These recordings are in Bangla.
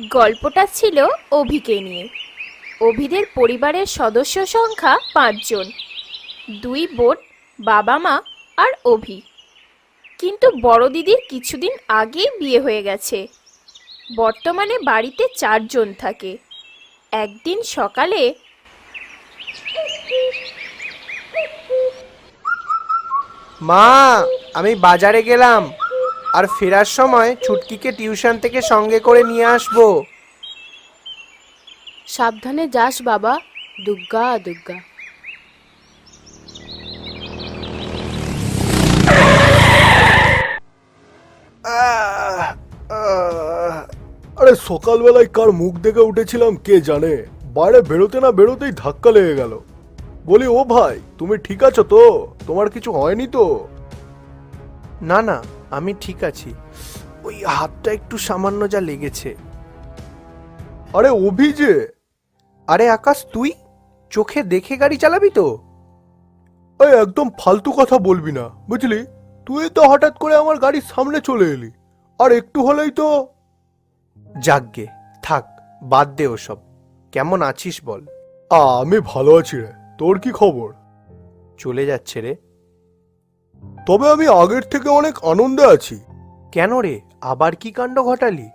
গল্পটা ছিল অভিকে নিয়ে। অভিদের পরিবারের সদস্য সংখ্যা পাঁচজন। দুই বোন, বাবা মা আর অভি। কিন্তু বড় দিদির কিছুদিন আগেই বিয়ে হয়ে গেছে। বর্তমানে বাড়িতে চারজন থাকে। একদিন সকালে মা, আমি বাজারে গেলাম। আর ফেরার সময় ছুটকিকে টিউশন থেকে সঙ্গে করে নিয়ে আসব। সাবধানে যাস বাবা। আহ, আহ। আরে সকালবেলায় কার মুখ দেখে উঠেছিলাম কে জানে? বাইরে বেরোতে না বেরোতেই ধাক্কা লেগে গেল। বলি ও ভাই তুমি ঠিক আছো তো? তোমার কিছু হয়নি তো? না না আমি ঠিক আছি। ওই হাতটা একটু সামান্য যা লেগেছে। আরে অভি যে! আরে আকাশ তুই? চোখে দেখে গাড়ি চালাবি তো? এই একদম ফালতু কথা বলবি না বুঝলি? তুই তো হঠাৎ করে আমার গাড়ির সামনে চলে এলি। আর একটু হলেই তো যাকগে থাক বাদ দে ওসব। কেমন আছিস বল। আমি ভালো আছি রে। তোর কি খবর? চলে যাচ্ছে রে। তবে আমি আগের থেকে অনেক আনন্দে আছি। কেন রে? আবার কি কাণ্ড ঘটালি?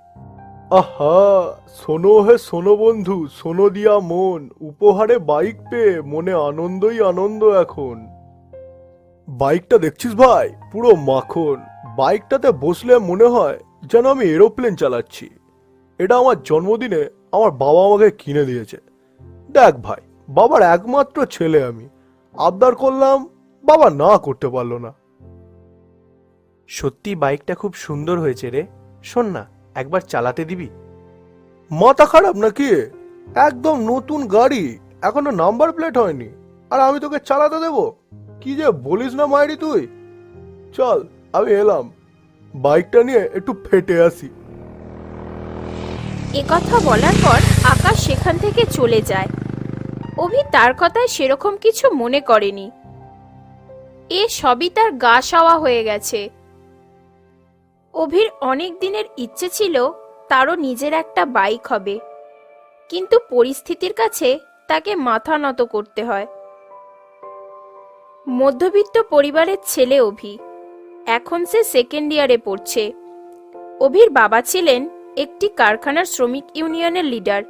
আহা শোনো হে শোনো বন্ধু শোনো দিয়া মন। উপহারে বাইক পেয়ে মনে আনন্দই আনন্দ এখন। বাইকটা দেখছিস ভাই? পুরো মাখন। বাইকটাতে বসলে মনে হয় যেন আমি এরোপ্লেন চালাচ্ছি। এটা আমার জন্মদিনে আমার বাবা আমাকে কিনে দিয়েছে। দেখ ভাই বাবার একমাত্র ছেলে আমি। আবদার করলাম বাবা না করতে পারল না। সত্যি বাইকটা খুব সুন্দর হয়েছে রে। শোন না একবার চালাতে দিবি? মাথা খারাপ নাকি? একদম নতুন গাড়ি এখনও নাম্বার প্লেট হয়নি। আর আমি তোকে চালাতে দেব? কি যে বলিস না মায়েরি তুই? চল আমি এলাম। বাইকটা নিয়ে একটু ফেটে আসি। একথা বলার পর আকাশ সেখান থেকে চলে যায়। অভি তার কথায় সেরকম কিছু মনে করেনি। এ সবই তার গা সাওয়া হয়ে গেছে। অভির অনেক দিনের ইচ্ছে ছিল তারও নিজের একটা বাইক হবে। কিন্তু পরিস্থিতির কাছে তাকে মাথা নত করতে হয়। মধ্যবিত্ত পরিবারের ছেলে অভি, এখন সে সেকেন্ড ইয়ারে পড়ছে। অভির বাবা ছিলেন একটি কারখানার শ্রমিক ইউনিয়নের লিডার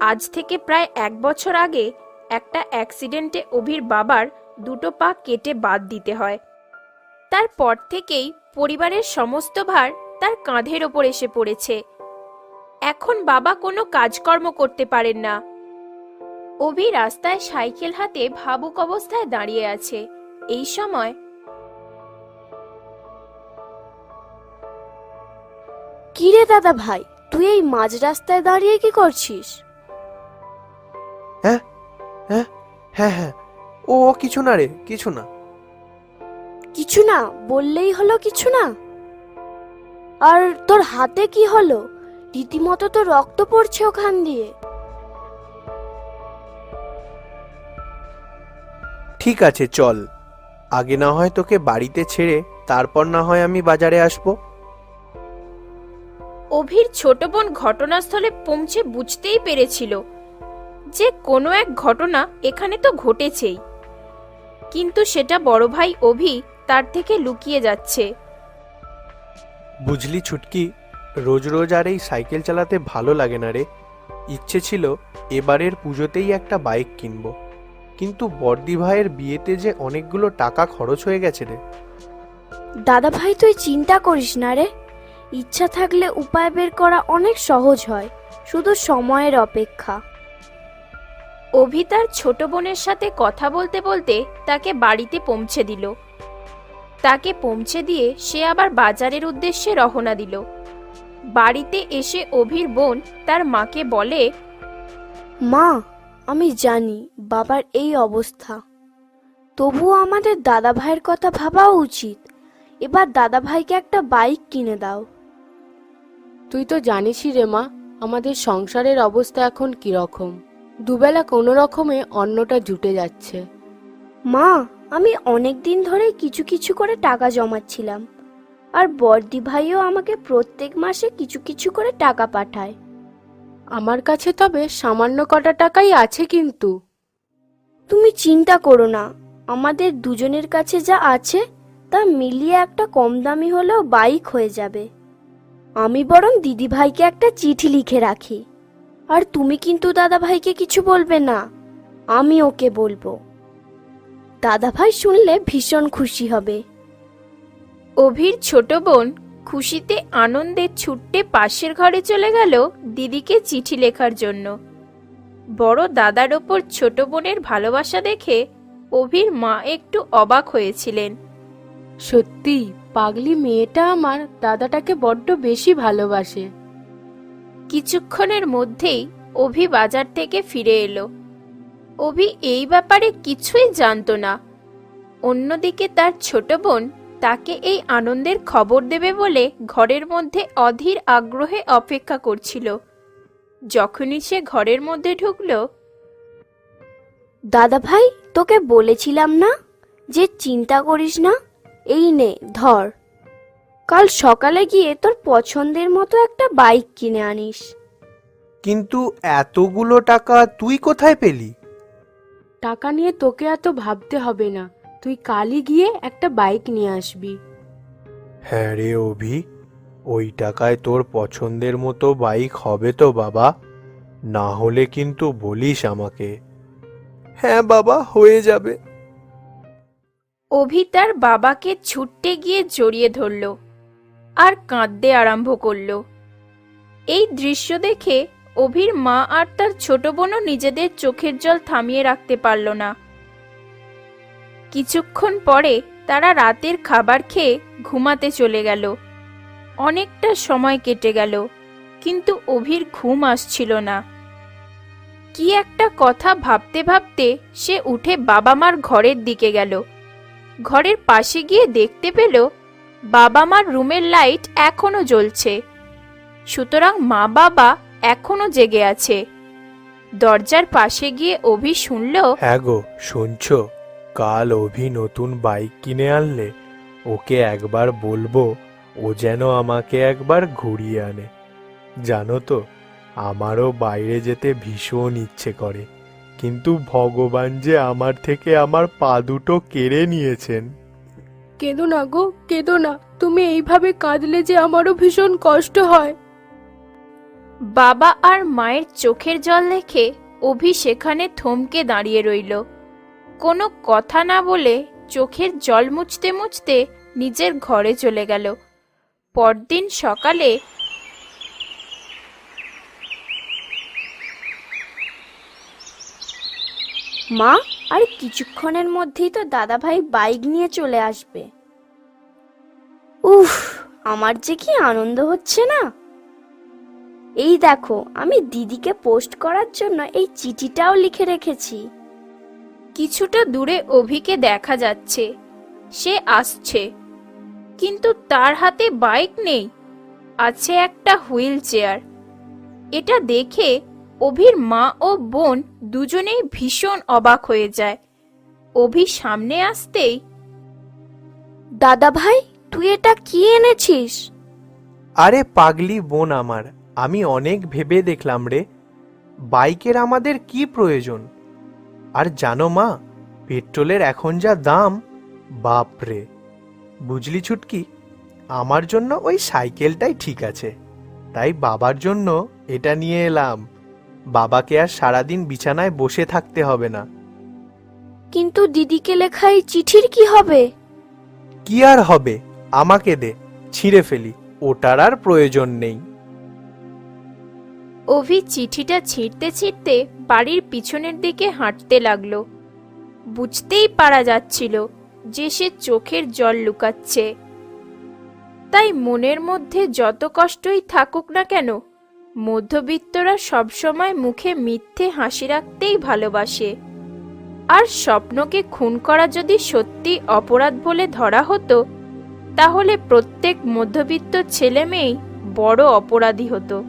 আজ থেকে প্রায় এক বছর আগে একটা অ্যাক্সিডেন্টে অভির বাবার দুটো পা কেটে বাদ দিতে হয়। তারপর থেকেই পরিবারের সমস্ত ভার তার কাঁধের ওপর এসে পড়েছে। এখন বাবা কোনো কাজকর্ম করতে পারেন না। অভি রাস্তায় সাইকেল হাতে ভাবুক অবস্থায় দাঁড়িয়ে আছে। এই সময় কি রে দাদা ভাই, তুই এই মাঝ রাস্তায় দাঁড়িয়ে কি করছিস? হ্যাঁ হ্যাঁ। ও ও কিছু না রে কিছু না। কিছু না বললেই হলো কিছু না। আর তোর হাতে কি হলো? রীতিমতো তো রক্ত পড়ছে ওখান দিয়ে। ঠিক আছে চল। আগে না হয় তোকে বাড়িতে ছেড়ে তারপর না হয় আমি বাজারে আসব। অভির ছোট বোন ঘটনাস্থলে পৌঁছে বুঝতেই পেরেছিল। যে কোনো এক ঘটনা এখানে তো ঘটেছেই। কিন্তু সেটা বড় ভাই অভি তার থেকে লুকিয়ে যাচ্ছে। বুঝলি ছুটকি রোজ রোজ আর এই সাইকেল চালাতে ভালো লাগে না রে। ইচ্ছে ছিল এবারের পুজোতেই একটা বাইক কিনবো। কিন্তু বর্দি ভাইয়ের বিয়েতে যে অনেকগুলো টাকা খরচ হয়ে গেছে রে। দাদা ভাই তুই চিন্তা করিস না রে। ইচ্ছা থাকলে উপায় বের করা অনেক সহজ হয়। শুধু সময়ের অপেক্ষা। অভি তার ছোট বোনের সাথে কথা বলতে বলতে তাকে বাড়িতে পৌঁছে দিল। তাকে পৌঁছে দিয়ে সে আবার বাজারের উদ্দেশ্যে রওনা দিল। বাড়িতে এসে অভির বোন তার মাকে বলে মা আমি জানি বাবার এই অবস্থা। তবুও আমাদের দাদা ভাইয়ের কথা ভাবা উচিত। এবার দাদা ভাইকে একটা বাইক কিনে দাও। তুই তো জানিসই রে মা আমাদের সংসারের অবস্থা এখন কীরকম? দুবেলা কোনো রকমে অন্নটা জুটে যাচ্ছে। মা আমি অনেক দিন ধরে কিছু কিছু করে টাকা জমাচ্ছিলাম। আর বর্দি ভাইও আমাকে প্রত্যেক মাসে কিছু কিছু করে টাকা পাঠায়। আমার কাছে তবে সামান্য কটা টাকাই আছে কিন্তু। তুমি চিন্তা করো না আমাদের দুজনের কাছে যা আছে তা মিলিয়ে একটা কম দামি হলেও বাইক হয়ে যাবে। আমি বরং দিদিভাইকে একটা চিঠি লিখে রাখি। আর তুমি কিন্তু দাদাভাইকে কিছু বলবে না। আমি ওকে বলব। দাদাভাই শুনলে ভীষণ খুশি হবে। অভির ছোট বোন খুশিতে আনন্দে ছুট্টে পাশের ঘরে চলে গেল দিদিকে চিঠি লেখার জন্য। বড় দাদার ওপর ছোট বোনের ভালোবাসা দেখে অভির মা একটু অবাক হয়েছিলেন। সত্যি পাগলি মেয়েটা আমার দাদাটাকে বড্ড বেশি ভালোবাসে। কিছুক্ষণের মধ্যেই অভি বাজার থেকে ফিরে এলো। অভি এই ব্যাপারে কিছুই জানতো না। অন্যদিকে তার ছোট বোন তাকে এই আনন্দের খবর দেবে বলে ঘরের মধ্যে অধীর আগ্রহে অপেক্ষা করছিল। যখনই সে ঘরের মধ্যে ঢুকলো দাদাভাই তোকে বলেছিলাম না যে চিন্তা করিস না? এই নে, ধর। কাল সকালে গিয়ে তোর পছন্দের মতো একটা বাইক কিনে আনিস। কিন্তু এতগুলো টাকা তুই কোথায় পেলি? টাকা নিয়ে তোকে এত ভাবতে হবে না। তুই কালই গিয়ে একটা বাইক নিয়ে আসবি। হ্যাঁ রে অভি ওই টাকায় তোর পছন্দের মতো বাইক হবে তো বাবা। না হলে কিন্তু বলিস আমাকে। হ্যাঁ বাবা হয়ে যাবে। অভি তার বাবাকে ছুটতে গিয়ে জড়িয়ে ধরল। আর কাঁদতে আরম্ভ করল। এই দৃশ্য দেখে অভির মা আর তার ছোট বোনও নিজেদের চোখের জল থামিয়ে রাখতে পারল না। কিছুক্ষণ পরে তারা রাতের খাবার খেয়ে ঘুমাতে চলে গেল। অনেকটা সময় কেটে গেল, কিন্তু অভির ঘুম আসছিল না। কি একটা কথা ভাবতে ভাবতে সে উঠে বাবা মার ঘরের দিকে গেল। ঘরের পাশে গিয়ে দেখতে পেল বাবা মার রুমের লাইট এখনও জ্বলছে। সুতরাং মা বাবা এখনও জেগে আছে। দরজার পাশে গিয়ে অভি শুনল হ্যাঁ গো, শুনছো? কাল অভি নতুন বাইক কিনে আনলে, ওকে একবার বলব, ও যেন আমাকে একবার ঘুরিয়ে আনে। জানো তো, আমারও বাইরে যেতে ভীষণ ইচ্ছে করে। কিন্তু ভগবান যে আমার থেকে আমার পা দুটো কেড়ে নিয়েছেন। কেঁদো না গো কেঁদো না। তুমি এইভাবে কাঁদলে যে আমারও ভীষণ কষ্ট হয়। বাবা আর মায়ের চোখের জল দেখে অভি সেখানে থমকে দাঁড়িয়ে রইল। কোনো কথা না বলে চোখের জল মুছতে মুছতে নিজের ঘরে চলে গেল। পরদিন সকালে মা আর কিছুক্ষণের মধ্যেই তো দাদাভাই বাইক নিয়ে চলে আসবে। উফ, আমার যে কি আনন্দ হচ্ছে না? এই দেখো, আমি দিদিকে পোস্ট করার জন্য এই চিঠিটাও লিখে রেখেছি। কিছুটা দূরে অভিকে দেখা যাচ্ছে। সে আসছে। কিন্তু তার হাতে বাইক নেই। আছে একটা হুইল চেয়ার। এটা দেখে অভির মা ও বোন দুজনেই ভীষণ অবাক হয়ে যায়। অভি সামনে আসতেই, দাদা ভাই, তুই এটা কি এনেছিস? আরে পাগলি বোন আমার, আমি অনেক ভেবে দেখলাম রে। বাইকের আমাদের কি প্রয়োজন? আর জানো মা, পেট্রোলের এখন যা দাম বাপরে বুঝলি ছুটকি? আমার জন্য ওই সাইকেলটাই ঠিক আছে। তাই বাবার জন্য এটা নিয়ে এলাম। বাবাকে আর সারাদিন বিছানায় বসে থাকতে হবে না। কিন্তু দিদিকে লেখা এই চিঠির কি হবে? কি আর হবে? আমাকে দে ছিঁড়ে ফেলি ওটার আর প্রয়োজন নেই। অভি চিঠিটা ছিঁড়তে ছিঁড়তে বাড়ির পিছনের দিকে হাঁটতে লাগল। বুঝতেই পারা যাচ্ছিল যে সে চোখের জল লুকাচ্ছে। তাই মনের মধ্যে যত কষ্টই থাকুক না কেন মধ্যবিত্তরা সবসময় মুখে মিথ্যে হাসি রাখতেই ভালোবাসে। আর স্বপ্নকে খুন করা যদি সত্যি অপরাধ বলে ধরা হতো, তাহলে প্রত্যেক মধ্যবিত্ত ছেলে মেয়েই বড় অপরাধী হতো।